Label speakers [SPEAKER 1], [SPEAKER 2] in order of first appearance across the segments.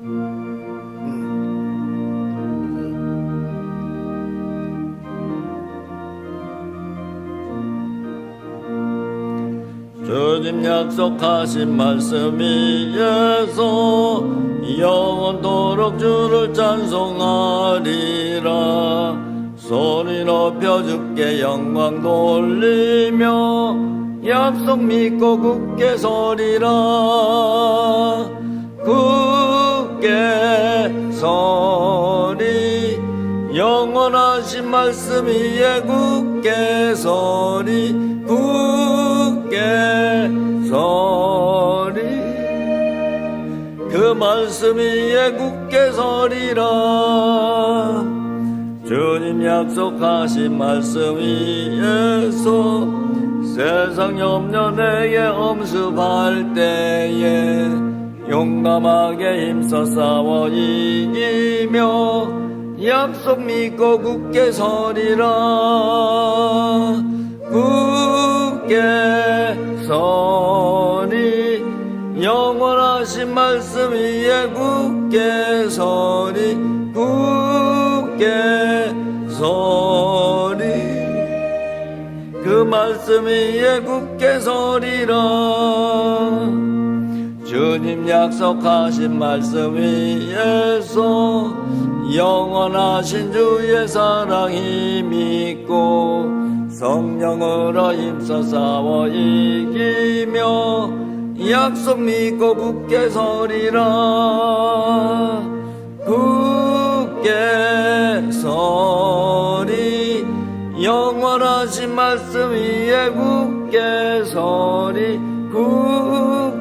[SPEAKER 1] 주님 약속하신 말씀이 예서 영원토록 주를 찬송하리라. 소리 높여 주께 영광 돌리며 약속 믿고 굳게 서리라 굳게 서리 영원하신 말씀 위에 굳게 서리 굳게 서리. 그 말씀 위에 굳게 서리라. 주님 약속하신 말씀 위에서 세상 염려 내게 엄습할 때에 용감하게 힘써 싸워 이기며 약속 믿고 굳게 서리라. 굳게 서리. 영원하신 말씀 위에 굳게 서리. 굳게 서리. 그 말씀 위에 굳게 서리라 주님 약속하신 말씀 위에서 영원하신 주의 사랑 힘있고 성령으로 힘써 싸워 이기며 약속 믿고 굳게 서리라. 굳게 서리. 영원하신 말씀 위에 굳게 서리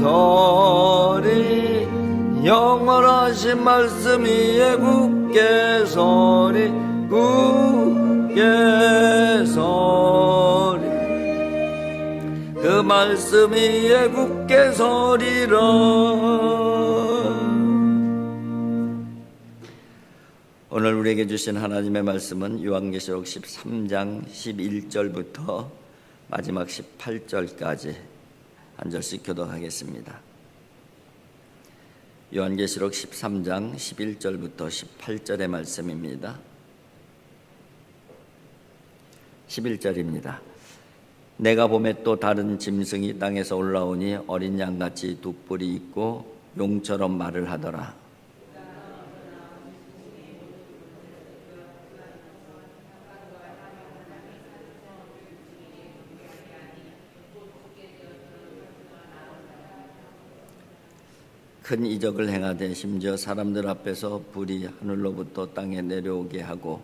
[SPEAKER 1] 서리 영원하신 말씀 서리 굳게 서리. 그 말씀 굳게 서리라 오늘 우리에게 주신 하나님의 말씀은 요한계시록 13장 11절부터 마지막 18절까지 한 절씩 교독하겠습니다. 요한계시록 13장 11절부터 18절의 말씀입니다. 11절입니다. 내가 봄에 또 다른 짐승이 땅에서 올라오니 어린 양같이 두 뿔이 있고 용처럼 말을 하더라. 큰 이적을 행하되 심지어 사람들 앞에서 불이 하늘로부터 땅에 내려오게 하고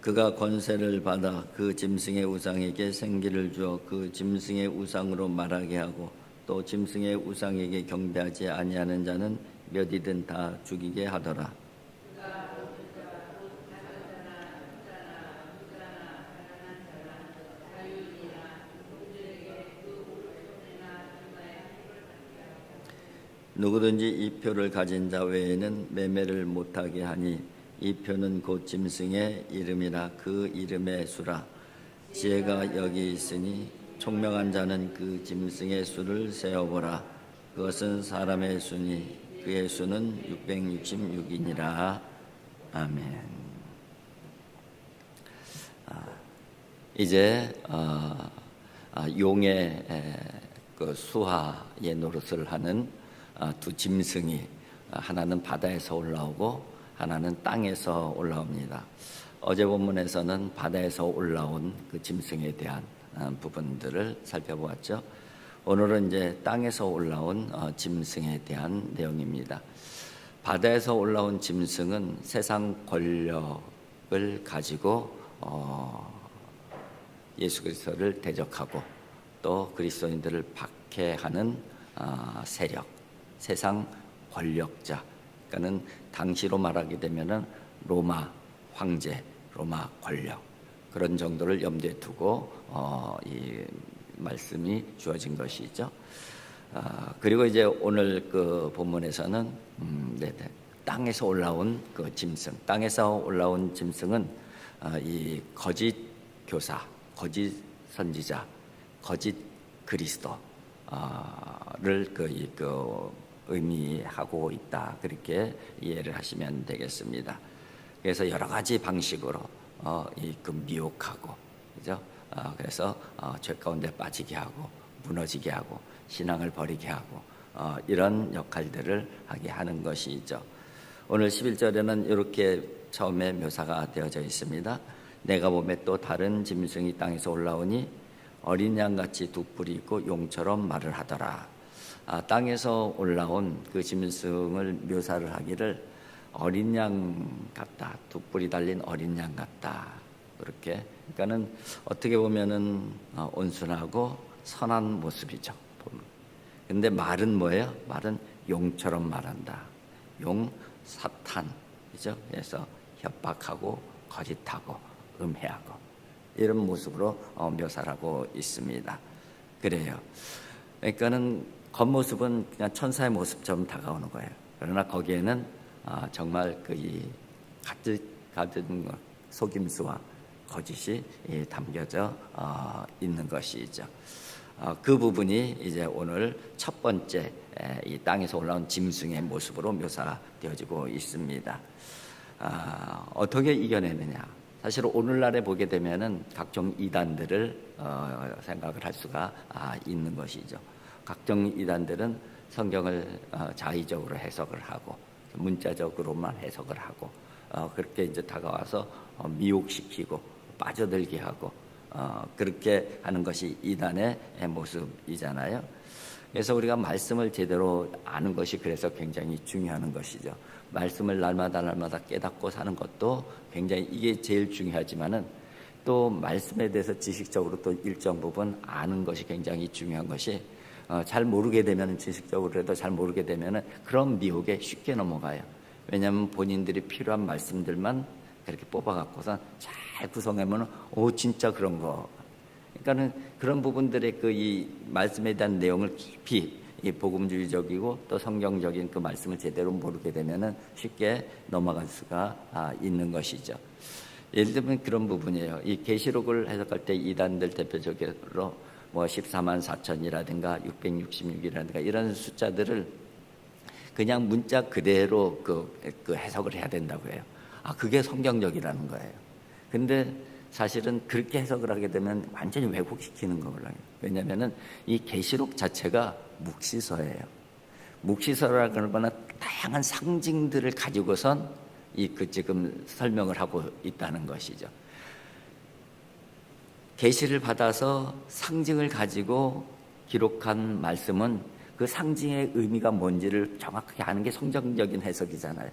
[SPEAKER 1] 그가 권세를 받아 그 짐승의 우상에게 생기를 주어 그 짐승의 우상으로 말하게 하고 또 짐승의 우상에게 경배하지 아니하는 자는 몇 이든 다 죽이게 하더라. 누구든지 이 표를 가진 자 외에는 매매를 못하게 하니 이 표는 곧 짐승의 이름이라 그 이름의 수라. 지혜가 여기 있으니 총명한 자는 그 짐승의 수를 세어보라. 그것은 사람의 수니 그의 수는 666이니라 아멘 아, 이제 어, 아, 용의 에, 그 수하의 노릇을 하는 아, 두 짐승이 아, 하나는 바다에서 올라오고 하나는 땅에서 올라옵니다. 어제 본문에서는 바다에서 올라온 그 짐승에 대한 아, 부분들을 살펴보았죠. 오늘은 이제 땅에서 올라온 어, 짐승에 대한 내용입니다. 바다에서 올라온 짐승은 세상 권력을 가지고 어, 예수 그리스도를 대적하고 또 그리스도인들을 박해하는 아, 세력, 세상 권력자. 그러니까는 당시로 말하게 되면은 로마 황제, 로마 권력 그런 정도를 염두에 두고 어, 이 말씀이 주어진 것이죠. 아, 그리고 이제 오늘 그 본문에서는 음, 네, 네. 땅에서 올라온 그 짐승, 땅에서 올라온 짐승은 아, 이 거짓 교사, 거짓 선지자, 거짓 그리스도를 그, 이, 그 의미하고 있다 그렇게 이해를 하시면 되겠습니다. 그래서 여러 가지 방식으로 어, 이 그 미혹하고 그죠? 어, 그래서 어, 죄 가운데 빠지게 하고 무너지게 하고 신앙을 버리게 하고 어, 이런 역할들을 하게 하는 것이죠. 오늘 11절에는 이렇게 처음에 묘사가 되어져 있습니다. 내가 보매 또 다른 짐승이 땅에서 올라오니 어린 양같이 두 뿔이 있고 용처럼 말을 하더라. 아, 땅에서 올라온 그 짐승을 묘사를 하기를 어린 양 같다. 두 뿔이 달린 어린 양 같다. 그렇게. 그러니까는 어떻게 보면은 어, 온순하고 선한 모습이죠. 근데 말은 뭐예요? 말은 용처럼 말한다. 용 사탄이죠. 그래서 협박하고 거짓하고 음해하고 이런 모습으로 어, 묘사하고 있습니다. 그래요. 그러니까는 겉모습은 그냥 천사의 모습처럼 다가오는 거예요. 그러나 거기에는 아, 정말 그이 가득 가득 속임수와 거짓이 예, 담겨져 어, 있는 것이죠. 어, 그 부분이 이제 오늘 첫 번째 이 땅에서 올라온 짐승의 모습으로 묘사되어지고 있습니다. 아, 어떻게 이겨내느냐? 사실 오늘날에 보게 되면은 각종 이단들을 어, 생각을 할 수가 아, 있는 것이죠. 각종 이단들은 성경을 어, 자의적으로 해석을 하고 문자적으로만 해석을 하고 어, 그렇게 이제 다가와서 어, 미혹시키고 빠져들게 하고 어, 그렇게 하는 것이 이단의 모습이잖아요. 그래서 우리가 말씀을 제대로 아는 것이 그래서 굉장히 중요한 것이죠. 말씀을 날마다 날마다 깨닫고 사는 것도 굉장히 이게 제일 중요하지만은 또 말씀에 대해서 지식적으로 또 일정 부분 아는 것이 굉장히 중요한 것이 어, 잘 모르게 되면 지식적으로라도 잘 모르게 되면은 그런 미혹에 쉽게 넘어가요. 왜냐하면 본인들이 필요한 말씀들만 그렇게 뽑아갖고서 잘 구성하면은 오 진짜 그런 거. 그러니까는 그런 부분들의 그 이 말씀에 대한 내용을 깊이 이 복음주의적이고 또 성경적인 그 말씀을 제대로 모르게 되면은 쉽게 넘어갈 수가 아, 있는 것이죠. 예를 들면 그런 부분이에요. 이 계시록을 해석할 때 이단들 대표적으로 뭐 14만 4천이라든가 666이라든가 이런 숫자들을 그냥 문자 그대로 그, 그 해석을 해야 된다고 해요. 아, 그게 성경적이라는 거예요. 근데 사실은 그렇게 해석을 하게 되면 완전히 왜곡시키는 거거든요. 왜냐면은 이 계시록 자체가 묵시서예요. 묵시서라는 거는 다양한 상징들을 가지고선 이 그 지금 설명을 하고 있다는 것이죠. 계시를 받아서 상징을 가지고 기록한 말씀은 그 상징의 의미가 뭔지를 정확하게 아는 게 성경적인 해석이잖아요.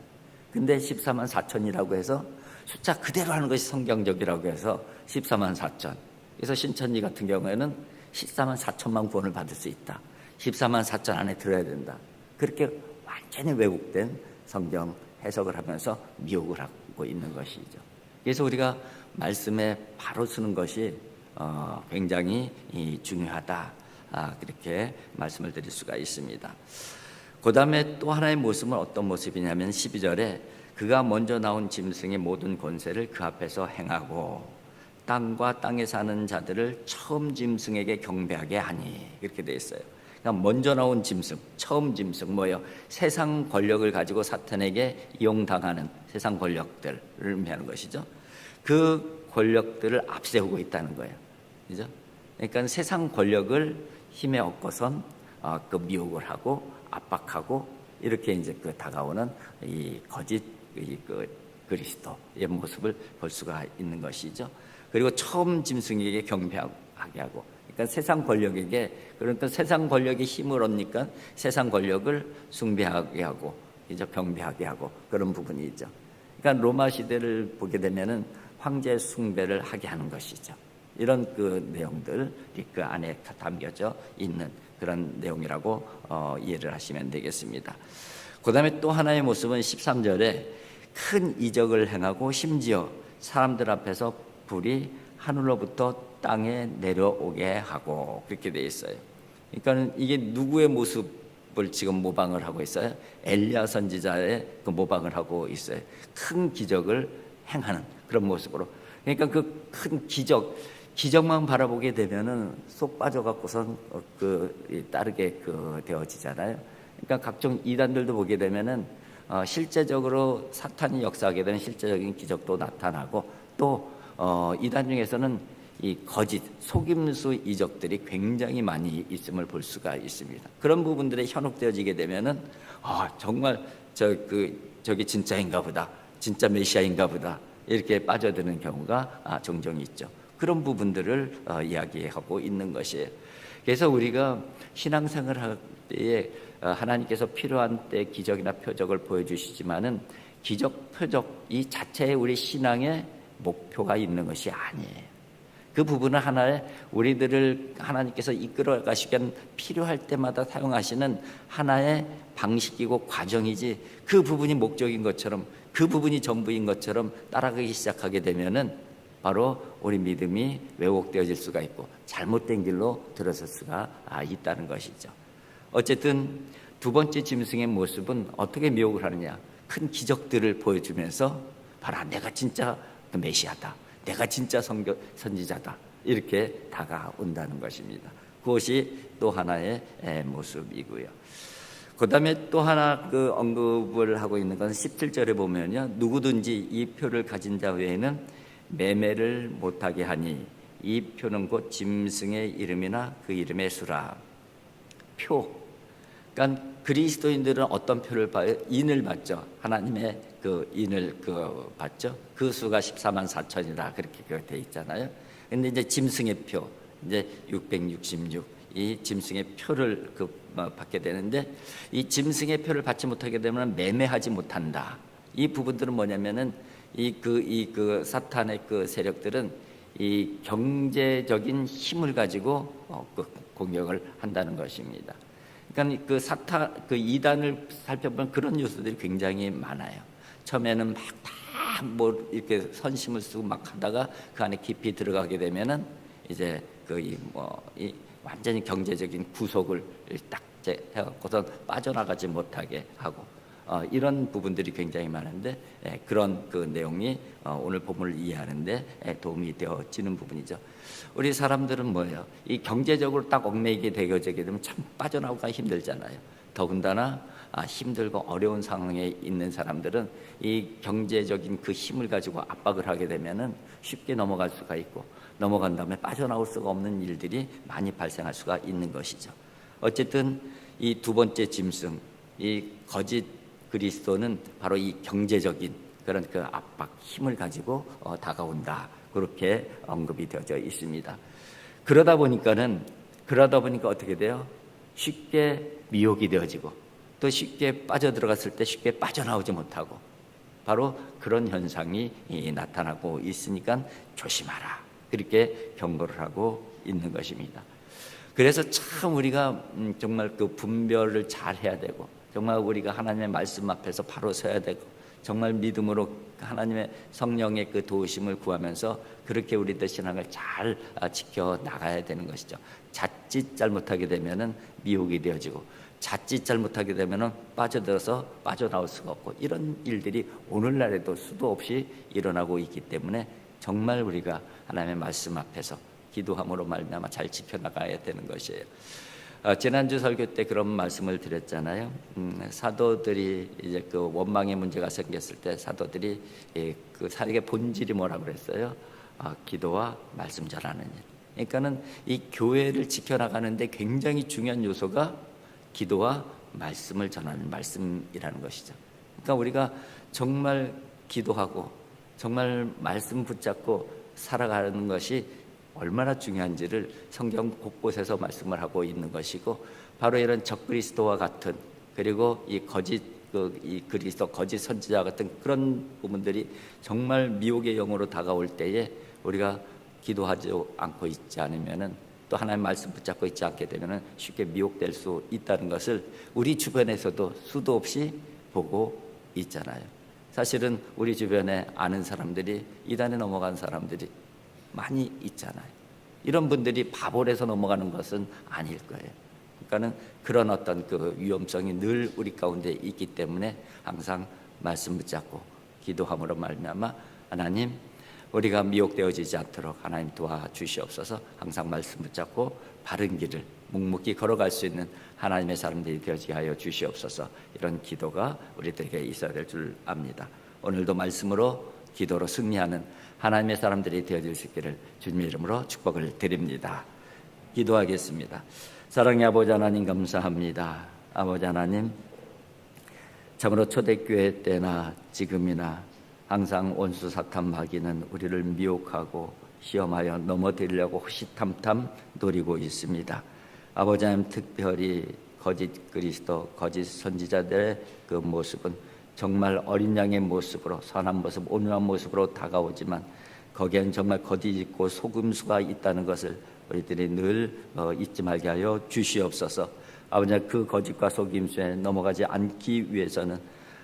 [SPEAKER 1] 근데 14만 4천이라고 해서 숫자 그대로 하는 것이 성경적이라고 해서 14만 4천. 그래서 신천지 같은 경우에는 14만 4천만 구원을 받을 수 있다. 14만 4천 안에 들어야 된다. 그렇게 완전히 왜곡된 성경 해석을 하면서 미혹을 하고 있는 것이죠. 그래서 우리가 말씀에 바로 쓰는 것이 어, 굉장히 이 중요하다. 아, 그렇게 말씀을 드릴 수가 있습니다. 그 다음에 또 하나의 모습은 어떤 모습이냐면 12절에 그가 먼저 나온 짐승의 모든 권세를 그 앞에서 행하고 땅과 땅에 사는 자들을 처음 짐승에게 경배하게 하니 이렇게 돼 있어요. 그러니까 먼저 나온 짐승, 처음 짐승 뭐예요? 세상 권력을 가지고 사탄에게 이용당하는 세상 권력들을 의미하는 것이죠. 그 권력들을 앞세우고 있다는 거예요. 그죠? 그러니까 세상 권력을 힘에 얻고선 어, 그 미혹을 하고 압박하고 이렇게 이제 그 다가오는 이 거짓 이그 그리스도의 모습을 볼 수가 있는 것이죠. 그리고 처음 짐승에게 경배하게 하고, 그러니까 세상 권력에게 그러니까 세상 권력이 힘을 얻니까 세상 권력을 숭배하게 하고 이제 경배하게 하고 그런 부분이 있죠. 그러니까 로마 시대를 보게 되면은 황제 숭배를 하게 하는 것이죠. 이런 그 내용들이 그 안에 담겨져 있는 그런 내용이라고 어, 이해를 하시면 되겠습니다. 그 다음에 또 하나의 모습은 13절에 큰 이적을 행하고 심지어 사람들 앞에서 불이 하늘로부터 땅에 내려오게 하고 그렇게 돼 있어요. 그러니까 이게 누구의 모습을 지금 모방을 하고 있어요? 엘리야 선지자의 그 모방을 하고 있어요. 큰 기적을 행하는 그런 모습으로. 그러니까 그 큰 기적, 기적만 바라보게 되면은 쏙 빠져갖고선 그 따르게 그 되어지잖아요. 그러니까 각종 이단들도 보게 되면은 어, 실제적으로 사탄이 역사하게 되는 실제적인 기적도 나타나고 또 어, 이단 중에서는 이 거짓 속임수 이적들이 굉장히 많이 있음을 볼 수가 있습니다. 그런 부분들에 현혹되어지게 되면은 아 정말 저 그 저기 진짜인가 보다, 진짜 메시아인가 보다 이렇게 빠져드는 경우가 아, 종종 있죠. 그런 부분들을 어, 이야기하고 있는 것이에요. 그래서 우리가 신앙생활 할 때에 어, 하나님께서 필요한 때 기적이나 표적을 보여주시지만은 기적, 표적 이 자체에 우리 신앙의 목표가 있는 것이 아니에요. 그 부분은 하나의 우리들을 하나님께서 이끌어 가시기 위한 필요할 때마다 사용하시는 하나의 방식이고 과정이지 그 부분이 목적인 것처럼 그 부분이 전부인 것처럼 따라가기 시작하게 되면은 바로 우리 믿음이 왜곡되어질 수가 있고 잘못된 길로 들어설 수가 아, 있다는 것이죠. 어쨌든 두 번째 짐승의 모습은 어떻게 미혹을 하느냐? 큰 기적들을 보여주면서 봐라 내가 진짜 그 메시아다. 내가 진짜 선교, 선지자다. 이렇게 다가온다는 것입니다. 그것이 또 하나의 에, 모습이고요. 그 다음에 또 하나 그 언급을 하고 있는 건 17절에 보면요. 누구든지 이 표를 가진 자 외에는 매매를 못하게 하니 이 표는 곧 짐승의 이름이나 그 이름의 수라. 표. 그러니까 그리스도인들은 어떤 표를 봐요? 인을 받죠. 하나님의 그 인을 그 받죠. 그 수가 14만 4천이라 그렇게 그돼 있잖아요. 근데 이제 짐승의 표 이제 666이 짐승의 표를 그 뭐, 받게 되는데 이 짐승의 표를 받지 못하게 되면 매매하지 못한다. 이 부분들은 뭐냐면은 이 그 이 그 사탄의 그 세력들은 이 경제적인 힘을 가지고 어, 그 공격을 한다는 것입니다. 그러니까 그 사타 그 이단을 살펴보면 그런 요소들이 굉장히 많아요. 처음에는 막 다 뭐 이렇게 선심을 쓰고 막 하다가 그 안에 깊이 들어가게 되면은 이제 그이뭐이 뭐 완전히 경제적인 구속을 딱 해갖고선 빠져나가지 못하게 하고 어, 이런 부분들이 굉장히 많은데 예, 그런 그 내용이 어, 오늘 본문을 이해하는데 예, 도움이 되어지는 부분이죠. 우리 사람들은 뭐예요? 이 경제적으로 딱 얽매이게 되어지게 되면 참 빠져나오기가 힘들잖아요. 더군다나 아, 힘들고 어려운 상황에 있는 사람들은 이 경제적인 그 힘을 가지고 압박을 하게 되면은 쉽게 넘어갈 수가 있고 넘어간 다음에 빠져나올 수가 없는 일들이 많이 발생할 수가 있는 것이죠. 어쨌든 이 두 번째 짐승, 이 거짓 그리스도는 바로 이 경제적인 그런 그 압박, 힘을 가지고 어, 다가온다. 그렇게 언급이 되어져 있습니다. 그러다 보니까는 그러다 보니까 어떻게 돼요? 쉽게 미혹이 되어지고 또 쉽게 빠져들어갔을 때 쉽게 빠져나오지 못하고 바로 그런 현상이 나타나고 있으니까 조심하라. 그렇게 경고를 하고 있는 것입니다. 그래서 참 우리가 음, 정말 그 분별을 잘 해야 되고 정말 우리가 하나님의 말씀 앞에서 바로 서야 되고 정말 믿음으로 하나님의 성령의 그 도우심을 구하면서 그렇게 우리들 신앙을 잘 아, 지켜 나가야 되는 것이죠. 자칫 잘못하게 되면은 미혹이 되어지고 자칫 잘못하게 되면은 빠져들어서 빠져나올 수가 없고 이런 일들이 오늘날에도 수도 없이 일어나고 있기 때문에 정말 우리가 하나님의 말씀 앞에서 기도함으로 말미암아 잘 지켜 나가야 되는 것이에요. 어, 지난주 설교 때 그런 말씀을 드렸잖아요. 음, 사도들이 이제 그 원망의 문제가 생겼을 때 사도들이 예, 그 사역의 본질이 뭐라 그랬어요? 아, 기도와 말씀 전하는 일. 그러니까는 이 교회를 지켜나가는데 굉장히 중요한 요소가 기도와 말씀을 전하는 말씀이라는 것이죠. 그러니까 우리가 정말 기도하고 정말 말씀 붙잡고 살아가는 것이 얼마나 중요한지를 성경 곳곳에서 말씀을 하고 있는 것이고 바로 이런 적그리스도와 같은 그리고 이 거짓 그 이 그리스도 거짓 선지자 같은 그런 부분들이 정말 미혹의 영으로 다가올 때에 우리가 기도하지 않고 있지 않으면은 또 하나님 말씀 붙잡고 있지 않게 되면은 쉽게 미혹될 수 있다는 것을 우리 주변에서도 수도 없이 보고 있잖아요. 사실은 우리 주변에 아는 사람들이 이단에 넘어간 사람들이 많이 있잖아요. 이런 분들이 바볼에서 넘어가는 것은 아닐 거예요. 그러니까는 그런 어떤 그 위험성이 늘 우리 가운데 있기 때문에 항상 말씀 붙잡고 기도함으로 말미암아 하나님 우리가 미혹되어지지 않도록 하나님 도와주시옵소서 항상 말씀 붙잡고 바른 길을 묵묵히 걸어갈 수 있는 하나님의 사람들이 되어지게 하여 주시옵소서 이런 기도가 우리들에게 있어야 될 줄 압니다. 오늘도 말씀으로 기도로 승리하는 하나님의 사람들이 되어질 수 있기를 주님의 이름으로 축복을 드립니다. 기도하겠습니다. 사랑의 아버지 하나님 감사합니다. 아버지 하나님 참으로 초대교회 때나 지금이나 항상 원수 사탄 마귀는 우리를 미혹하고 시험하여 넘어뜨리려고 호시탐탐 노리고 있습니다. 아버지 하나님 특별히 거짓 그리스도, 거짓 선지자들의 그 모습은 정말 어린 양의 모습으로 선한 모습, 온유한 모습으로 다가오지만 거기엔 정말 거짓 있고 속음수가 있다는 것을 우리들이 늘 어, 잊지 말게 하여 주시옵소서. 아버지 그 거짓과 속임수에 넘어가지 않기 위해서는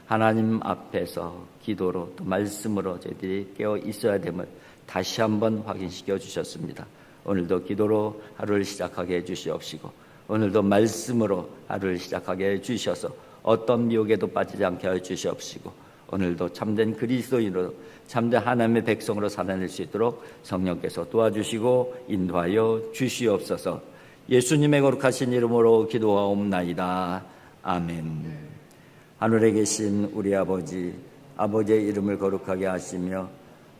[SPEAKER 1] 하나님 앞에서 기도로 또 말씀으로 저희들이 깨어 있어야 됨을 다시 한번 확인시켜 주셨습니다. 오늘도 기도로 하루를 시작하게 해 주시옵시고 오늘도 말씀으로 하루를 시작하게 해 주셔서 어떤 미혹에도 빠지지 않게 하여 주시옵시고 오늘도 참된 그리스도인으로 참된 하나님의 백성으로 살아낼 수 있도록 성령께서 도와주시고 인도하여 주시옵소서 예수님의 거룩하신 이름으로 기도하옵나이다. 아멘. 하늘에 계신 우리 아버지, 아버지의 이름을 거룩하게 하시며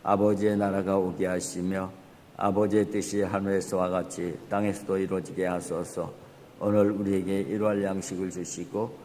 [SPEAKER 1] 아버지의 나라가 오게 하시며 아버지의 뜻이 하늘에서와 같이 땅에서도 이루어지게 하소서. 오늘 우리에게 일할 양식을 주시고